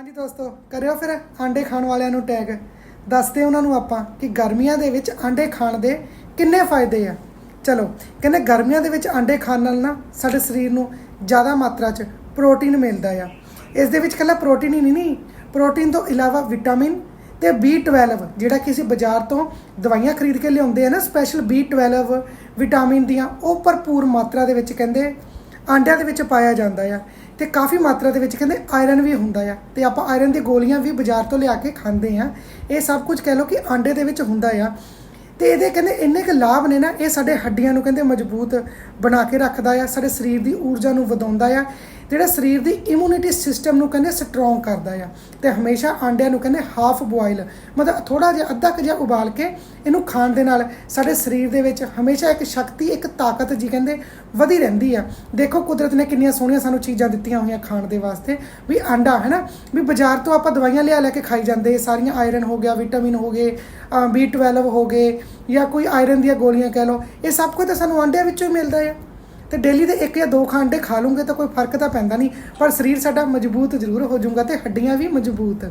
ਹਾਂਜੀ ਦੋਸਤੋ, ਕਰਿਓ ਫਿਰ ਆਂਡੇ ਖਾਣ ਵਾਲਿਆਂ ਨੂੰ ਟੈਗ ਦੱਸਦੇ ਉਹਨਾਂ ਨੂੰ ਆਪਾਂ ਕਿ ਗਰਮੀਆਂ ਦੇ ਵਿੱਚ ਆਂਡੇ ਖਾਣ ਦੇ ਕਿੰਨੇ ਫਾਇਦੇ ਆ। ਚਲੋ, ਕਹਿੰਦੇ ਗਰਮੀਆਂ ਦੇ ਵਿੱਚ ਆਂਡੇ ਖਾਣ ਨਾਲ ਨਾ ਸਾਡੇ ਸਰੀਰ ਨੂੰ ਜ਼ਿਆਦਾ ਮਾਤਰਾ 'ਚ ਪ੍ਰੋਟੀਨ ਮਿਲਦਾ ਆ। ਇਸ ਦੇ ਵਿੱਚ ਇਕੱਲਾ ਪ੍ਰੋਟੀਨ ਹੀ ਨਹੀਂ ਨਹੀਂ ਪ੍ਰੋਟੀਨ ਤੋਂ ਇਲਾਵਾ ਵਿਟਾਮਿਨ ਤੇ B12 ਜਿਹੜਾ ਕਿ ਅਸੀਂ ਬਾਜ਼ਾਰ ਤੋਂ ਦਵਾਈਆਂ ਖਰੀਦ ਕੇ ਲਿਆਉਂਦੇ ਆ ਨਾ ਸਪੈਸ਼ਲ B12 ਵਿਟਾਮਿਨ ਦੀਆਂ, ਉਹ ਭਰਪੂਰ ਮਾਤਰਾ ਦੇ ਵਿੱਚ ਕਹਿੰਦੇ ਆਂਡਿਆਂ ਦੇ ਵਿੱਚ ਪਾਇਆ ਜਾਂਦਾ ਆ ਤੇ ਕਾਫੀ ਮਾਤਰਾ ਦੇ ਵਿੱਚ ਕਹਿੰਦੇ ਆਇਰਨ ਵੀ ਹੁੰਦਾ ਆ ਤੇ ਆਪਾਂ ਆਇਰਨ ਦੀ ਗੋਲੀਆਂ ਵੀ ਬਾਜ਼ਾਰ ਤੋਂ ਲਿਆ ਕੇ ਖਾਂਦੇ ਆ। ਇਹ ਸਭ ਕੁਝ ਕਹਿ ਲਓ ਕਿ ਆਂਡੇ ਦੇ ਵਿੱਚ ਹੁੰਦਾ ਆ। ਤੇ ਇਹਦੇ ਕਹਿੰਦੇ ਇੰਨੇ ਕੁ ਲਾਭ ਨੇ ਨਾ, ਇਹ ਸਾਡੇ ਹੱਡੀਆਂ ਨੂੰ ਕਹਿੰਦੇ ਮਜ਼ਬੂਤ ਬਣਾ ਕੇ ਰੱਖਦਾ ਆ, ਸਾਡੇ ਸਰੀਰ ਦੀ ਊਰਜਾ ਨੂੰ ਵਧਾਉਂਦਾ ਆ। ਜਿਹੜਾ ਸਰੀਰ ਦੀ ਇਮਿਊਨਿਟੀ ਸਿਸਟਮ ਨੂੰ ਕਹਿੰਦੇ ਸਟਰੋਂਗ ਕਰਦਾ ਆ ਤੇ ਹਮੇਸ਼ਾ ਆਂਡਿਆਂ ਨੂੰ ਕਹਿੰਦੇ ਹਾਫ ਬੋਇਲ ਮਤਲਬ ਥੋੜਾ ਜਿਹਾ ਅੱਧਾ ਕੁ ਜਿਹਾ ਉਬਾਲ ਕੇ ਇਹਨੂੰ ਖਾਣ ਦੇ ਨਾਲ ਸਾਡੇ ਸਰੀਰ ਦੇ ਵਿੱਚ ਹਮੇਸ਼ਾ ਇੱਕ ਸ਼ਕਤੀ, ਇੱਕ ਤਾਕਤ ਜੀ ਕਹਿੰਦੇ ਵਧੀ ਰਹਿੰਦੀ ਆ। ਦੇਖੋ ਕੁਦਰਤ ਨੇ ਕਿੰਨੀਆਂ ਸੋਹਣੀਆਂ ਸਾਨੂੰ ਚੀਜ਼ਾਂ ਦਿੱਤੀਆਂ ਹੋਈਆਂ ਖਾਣ ਦੇ ਵਾਸਤੇ, ਵੀ ਆਂਡਾ ਹੈ ਨਾ ਵੀ ਬਾਜ਼ਾਰ ਤੋਂ ਆਪਾਂ ਦਵਾਈਆਂ ਲਿਆ ਲੈ ਕੇ ਖਾਈ ਜਾਂਦੇ ਸਾਰੀਆਂ ਆਇਰਨ ਹੋ ਗਿਆ ਵਿਟਾਮਿਨ ਹੋ ਗਏ B12 ਹੋ ਗਏ, ਜਾਂ ਕੋਈ ਆਇਰਨ ਦੀਆਂ ਗੋਲੀਆਂ ਕਹਿ ਲਓ, ਇਹ ਸਭ ਕੁਝ ਤਾਂ ਸਾਨੂੰ ਆਂਡਿਆਂ ਵਿੱਚੋਂ ਹੀ ਮਿਲਦਾ ਆ। ਤੇ ਡੇਲੀ ਦੇ ਇੱਕ ਜਾਂ ਦੋ ਖਾਂਡੇ ਖਾ ਲੂੰਗੇ ਤਾਂ ਕੋਈ ਫ਼ਰਕ ਤਾਂ ਪੈਂਦਾ ਨਹੀਂ, ਪਰ ਸਰੀਰ ਸਾਡਾ ਮਜ਼ਬੂਤ ਜ਼ਰੂਰ ਹੋ ਜਾਊਗਾ ਤੇ ਹੱਡੀਆਂ ਵੀ ਮਜ਼ਬੂਤ।